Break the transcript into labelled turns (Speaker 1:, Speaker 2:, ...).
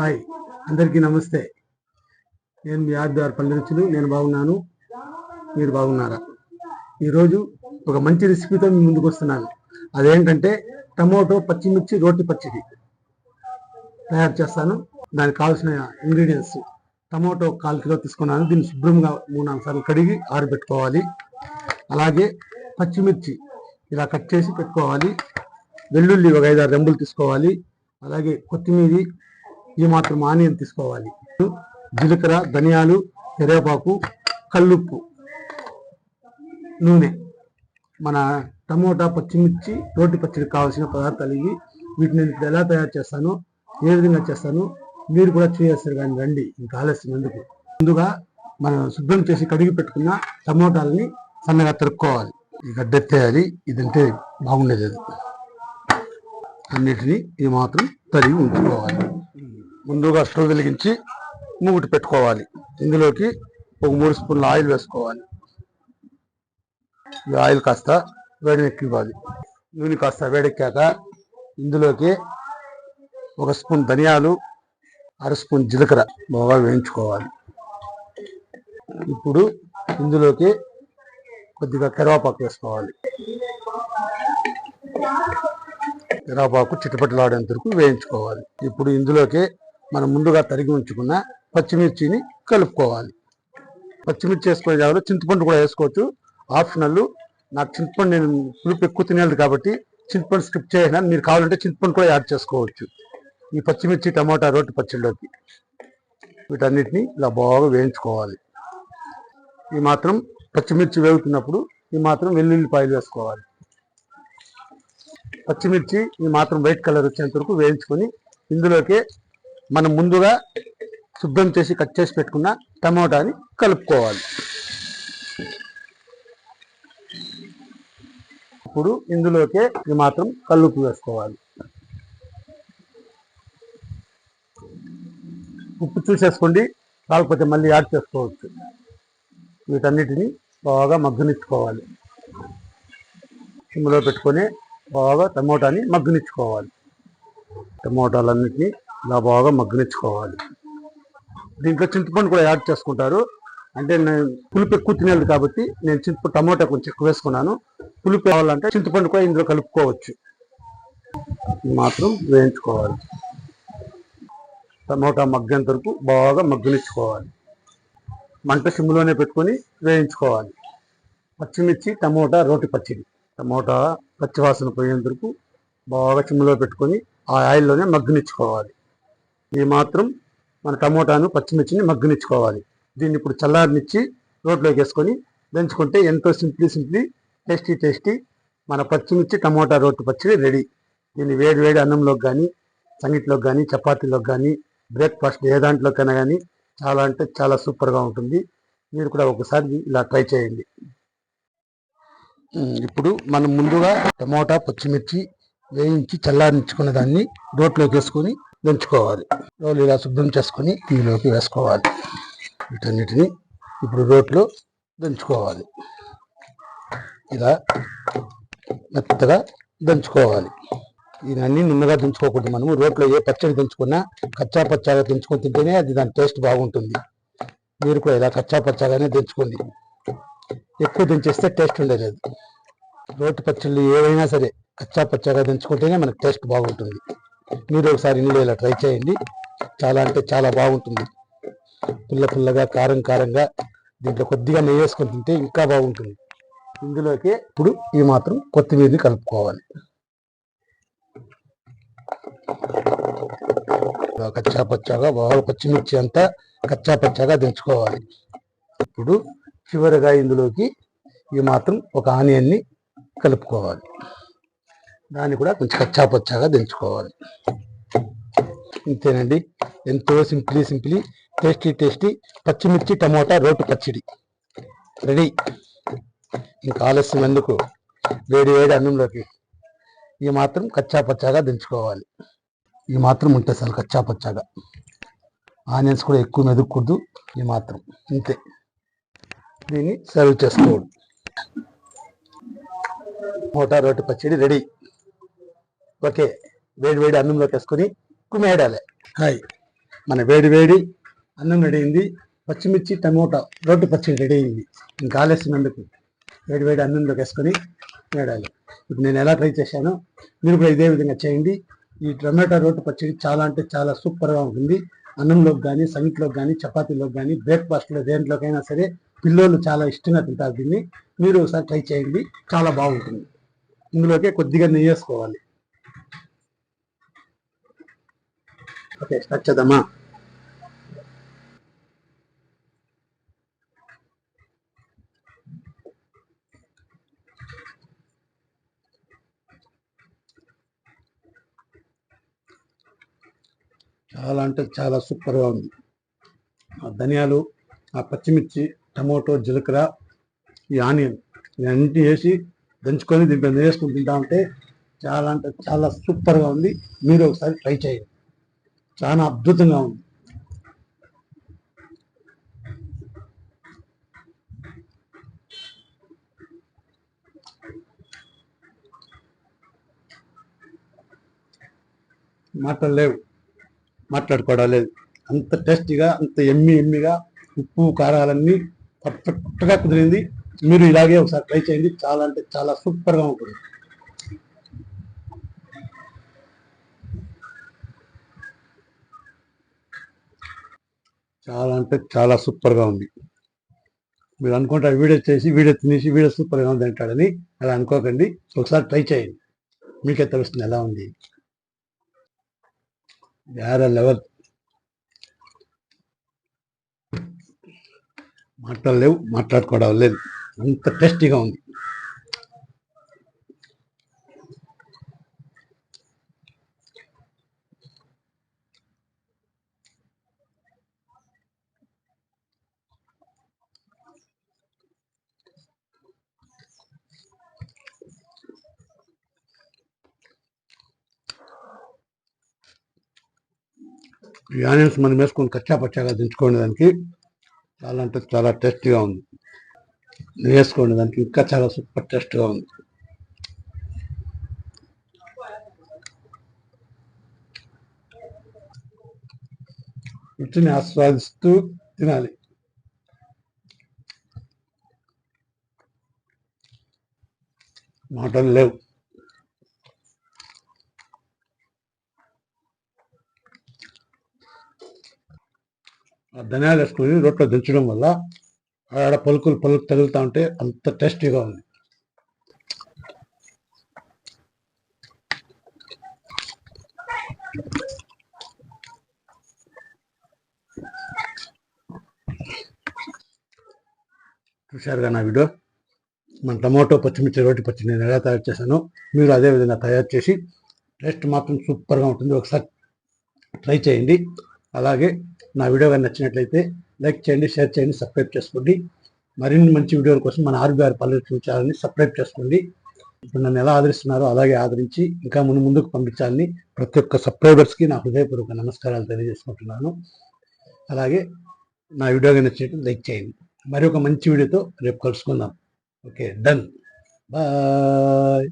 Speaker 1: Hi. అందరికీ నమస్తే. నేను మీ ఆర్బీఆర్ పల్లెరుచులు. నేను బాగున్నాను. మీరు బాగున్నారా? ఈరోజు ఒక మంచి రెసిపీతో మీ ముందుకు వస్తున్నాను. అదేంటంటే టమోటో పచ్చిమిర్చి రోటి పచ్చడి తయారు చేస్తాను. దానికి కావాల్సిన ఇంగ్రీడియంట్స్ టమోటో కాల్ కిలో తీసుకున్నాను. దీన్ని శుభ్రంగా మూడు నాలుగు సార్లు కడిగి ఆరబెట్టుకోవాలి. అలాగే పచ్చిమిర్చి ఇలా కట్ చేసి పెట్టుకోవాలి. వెల్లుల్లి ఒక ఐదు ఆరు రెంబులు తీసుకోవాలి. అలాగే కొత్తిమీరి ఈ మాత్రం ఆనియన్ తీసుకోవాలి. జీలకర్ర ధనియాలు కరివేపాకు కల్లుప్పు నూనె మన టమోటా పచ్చిమిర్చి రోటి పచ్చడి కావాల్సిన పదార్థాలు ఇవి. వీటిని ఇప్పుడు ఎలా తయారు చేస్తానో ఏ విధంగా చేస్తాను మీరు కూడా చేస్తారు కానీ రండి. ఇంకా ఆలస్యం ఎందుకు? ముందుగా మనం శుభ్రం చేసి కడిగి పెట్టుకున్న టమోటాలని సన్నగా తరుక్కోవాలి. ఈ గడ్డెత్తేయాలి ఇదంటే బాగుండేది అది. అన్నిటినీ ఈ మాత్రం తరిగి ఉంచుకోవాలి. ముందుగా స్టవ్ వెలిగించి మూగుటి పెట్టుకోవాలి. ఇందులోకి ఒక మూడు స్పూన్ల ఆయిల్ వేసుకోవాలి. ఈ ఆయిల్ కాస్త వేడినెక్కివ్వాలి నూనె కాస్త వేడెక్కాక ఇందులోకి ఒక స్పూన్ ధనియాలు అర స్పూన్ జీలకర్ర బాగా వేయించుకోవాలి. ఇప్పుడు ఇందులోకి కొద్దిగా కరివేపాకు వేసుకోవాలి. కరివేపాకు చిటపటలాడేంత వరకు వేయించుకోవాలి. ఇప్పుడు ఇందులోకి మనం ముందుగా తరిగి ఉంచుకున్న పచ్చిమిర్చిని కలుపుకోవాలి. పచ్చిమిర్చి వేసుకునే జాగ్రత్త చింతపండు కూడా వేసుకోవచ్చు. ఆప్షనల్ నాకు చింతపండు నేను పులుపు ఎక్కువ తినేది కాబట్టి చింతపండు స్కిప్ చేసినా మీరు కావాలంటే చింతపండు కూడా యాడ్ చేసుకోవచ్చు. ఈ పచ్చిమిర్చి టమాటా రోటి పచ్చడిలోకి వీటన్నిటిని ఇలా బాగా వేయించుకోవాలి. ఈ మాత్రం పచ్చిమిర్చి వేగుతున్నప్పుడు ఈ మాత్రం వెల్లుల్లిపాయలు వేసుకోవాలి. పచ్చిమిర్చి ఈ మాత్రం వైట్ కలర్ వచ్చేంత వరకు వేయించుకొని ఇందులోకి మనం ముందుగా శుభ్రం చేసి కట్ చేసి పెట్టుకున్న టమోటాని కలుపుకోవాలి. ఇప్పుడు ఇందులోకి ఇది మాత్రం కల్లుపు వేసుకోవాలి. ఉప్పు చూసేసుకోండి కాకపోతే మళ్ళీ యాడ్ చేసుకోవచ్చు. వీటన్నిటిని బాగా మగ్గునిచ్చుకోవాలి. సిమ్లో పెట్టుకొని బాగా టమోటాని మగ్గునిచ్చుకోవాలి. టమోటాలన్నిటినీ ఇలా బాగా మగ్గనిచ్చుకోవాలి. దీంట్లో చింతపండు కూడా యాడ్ చేసుకుంటారు. అంటే నేను పులుపు ఎక్కువ తినేది కాబట్టి నేను చింతపండు టమోటా కొంచెం ఎక్కువ వేసుకున్నాను. పులుపు కావాలంటే చింతపండు కూడా ఇందులో కలుపుకోవచ్చు. మాత్రం వేయించుకోవాలి. టమోటా మగ్గేంత వరకు బాగా మగ్గనిచ్చుకోవాలి. మంట సిమ్లోనే పెట్టుకొని వేయించుకోవాలి. పచ్చిమిర్చి టమోటా రోటి పచ్చడి. టమోటా పచ్చివాసన పోయేంత వరకు బాగా సిమ్లో పెట్టుకొని ఆ ఆయిల్లోనే మగ్గనిచ్చుకోవాలి. ఈ మాత్రం మన టమోటాను పచ్చిమిర్చిని మగ్గనిచ్చుకోవాలి. దీన్ని ఇప్పుడు చల్లారినిచ్చి రోట్లోకి వేసుకొని దంచుకుంటే ఎంతో సింప్లీ సింప్లీ టేస్టీ టేస్టీ మన పచ్చిమిర్చి టమోటా రోటి పచ్చడి రెడీ. దీన్ని వేడి వేడి అన్నంలోకి కానీ సంగీట్లోకి కానీ చపాతీలోకి కానీ బ్రేక్ఫాస్ట్ ఏ దాంట్లోకైనా కానీ చాలా అంటే చాలా సూపర్గా ఉంటుంది. మీరు కూడా ఒకసారి ఇలా ట్రై చేయండి. ఇప్పుడు మనం ముందుగా టమోటా పచ్చిమిర్చి వేయించి చల్లారించుకున్న దాన్ని రోట్లోకి వేసుకొని దంచుకోవాలి. రోలు ఇలా శుభ్రం చేసుకొని ఇందులోకి వేసుకోవాలి. వీటన్నిటిని ఇప్పుడు రోట్లో దంచుకోవాలి. ఇలా మెత్తగా దంచుకోవాలి. ఇవన్నీ నిన్నగా దంచుకోకూడదు మనము. రోట్లో ఏ పచ్చడి దంచుకున్నా కచ్చా పచ్చాగా దంచుకొని తింటేనే అది దాని టేస్ట్ బాగుంటుంది. మీరు కూడా ఇలా కచ్చా పచ్చాగానే దంచుకోండి. ఎక్కువ దంచేస్తే టేస్ట్ ఉండేది రోటి పచ్చళ్ళు ఏవైనా సరే కచ్చా పచ్చాగా దంచుకుంటేనే మనకు టేస్ట్ బాగుంటుంది. మీరు ఒకసారి ఇందులో ఇలా ట్రై చేయండి. చాలా అంటే చాలా బాగుంటుంది. పుల్ల పుల్లగా కారం కారంగా దీంట్లో కొద్దిగా నెయ్యి వేసుకొని తింటే ఇంకా బాగుంటుంది. ఇందులోకి ఇప్పుడు ఈ మాత్రం కొత్తిమీరని కలుపుకోవాలి. కచ్చా పచ్చాగా బాగా పచ్చిమిర్చి అంతా కచ్చా పచ్చాగా దించుకోవాలి. ఇప్పుడు చివరిగా ఇందులోకి ఈ మాత్రం ఒక ఆనియన్ని కలుపుకోవాలి. దాన్ని కూడా కొంచెం కచ్చా పచ్చాగా దంచుకోవాలి. ఇంతేనండి. ఎంతో సింప్లీ సింప్లీ టేస్టీ టేస్టీ పచ్చిమిర్చి టమోటా రోటి పచ్చడి. రెడీ. ఇంకా ఆలస్యం ఎందుకు? వేడి వేడి అన్నంలోకి. ఈ మాత్రం కచ్చా పచ్చాగా దించుకోవాలి. ఈ మాత్రం ఉంటే అసలు కచ్చాపచ్చాగా. ఆనియన్స్ కూడా ఎక్కువ మెదుక్కూడదు ఈ మాత్రం ఇంతే. దీన్ని సర్వ్ చేసుకోవడం. మోటా రోటి పచ్చడి రెడీ. ఓకే వేడి వేడి అన్నంలోకి వేసుకొని కుమేడాలి హాయ్. మన వేడి వేడి అన్నం రెడీ అయింది. పచ్చిమిర్చి టమోటా రోడ్డు పచ్చడి రెడీ అయింది. ఇంకా ఆలస్యం ఎందుకు వేడి వేడి అన్నంలోకి వేసుకొని వేడాలి ఇప్పుడు నేను ఎలా ట్రై చేశానో మీరు కూడా ఇదే విధంగా చేయండి. ఈ టమాటా రోడ్డు పచ్చడి చాలా అంటే చాలా సూపర్గా ఉంటుంది. అన్నంలోకి కానీ సంగీట్లోకి కానీ చపాతీలోకి కానీ బ్రేక్ఫాస్ట్లో దేంట్లోకైనా సరే పిల్లలు చాలా ఇష్టంగా తింటారు దీన్ని. మీరు ఒకసారి ట్రై చేయండి. చాలా బాగుంటుంది. ఇందులోకి కొద్దిగా నెయ్యి వేసుకోవాలి. ఓకే స్టార్ట్ చేద్దామా? చాలా అంటే చాలా సూపర్గా ఉంది. ఆ ధనియాలు ఆ పచ్చిమిర్చి టమోటో జీలకర్ర ఈ ఆనియన్ ఇవన్నీ వేసి దంచుకొని దీంట్లో వేసుకుని తింటా ఉంటే చాలా అంటే చాలా సూపర్గా ఉంది. మీరు ఒకసారి ట్రై చేయండి. చాలా అద్భుతంగా ఉంది. మాటలు లేవు. మాట్లాడుకోవడం లేదు. అంత టేస్టీగా అంత ఎమ్మి ఎమ్మిగా ఉప్పు కారాలన్నీ పర్ఫెక్ట్గా కుదిరింది. మీరు ఇలాగే ఒకసారి ట్రై చేయండి. చాలా అంటే చాలా సూపర్గా ఉంటుంది. చాలా అంటే చాలా సూపర్గా ఉంది. మీరు అనుకుంటారు వీడియో చేసి వీడియో తినేసి వీడియో సూపర్గా ఉంది అంటాడని అలా అనుకోకండి. ఒకసారి ట్రై చేయండి. మీకే తెలుస్తుంది ఎలా ఉంది. వేరే లెవెల్ మాట్లాడలేవు మాట్లాడుకోవడం లేదు. అంత టేస్టీగా ఉంది. ఈ ఆనియన్స్ మనం వేసుకొని కచ్చా పచ్చాగా దించుకోండి దానికి చాలా అంటే చాలా టేస్టీగా ఉంది. వేసుకోండి దానికి ఇంకా చాలా సూపర్ టేస్ట్గా ఉంది. రుచిని ఆస్వాదిస్తూ తినాలి. మాటలు లేవు. ధనియాలు వేసుకొని రొట్టెలో దించడం వల్ల ఆడ పలుకులు పలుకు తగులుతూ ఉంటే అంత టేస్టీగా ఉంది. చూశారుగా నా వీడియో? మన టమాటో పచ్చిమిర్చి రోటి పచ్చి నేను ఎలా తయారు చేశాను మీరు అదే విధంగా తయారు చేసి టేస్ట్ మాత్రం సూపర్గా ఉంటుంది. ఒకసారి ట్రై చేయండి. అలాగే నా వీడియో కానీ నచ్చినట్లయితే లైక్ చేయండి షేర్ చేయండి సబ్స్క్రైబ్ చేసుకోండి. మరిన్ని మంచి వీడియోల కోసం మన ఆర్బీఆర్ పల్లెటూరు ఛానల్ని సబ్స్క్రైబ్ చేసుకోండి. ఇప్పుడు నన్ను ఎలా ఆదరిస్తున్నారో అలాగే ఆదరించి ఇంకా ముందు ముందుకు పంపించాలని ప్రతి ఒక్క సబ్స్క్రైబర్స్కి నా హృదయపూర్వక నమస్కారాలు తెలియజేసుకుంటున్నాను. అలాగే నా వీడియో కానీ నచ్చినట్టు లైక్ చేయండి. మరి ఒక మంచి వీడియోతో రేపు కలుసుకుందాం. Okay done. బాయ్.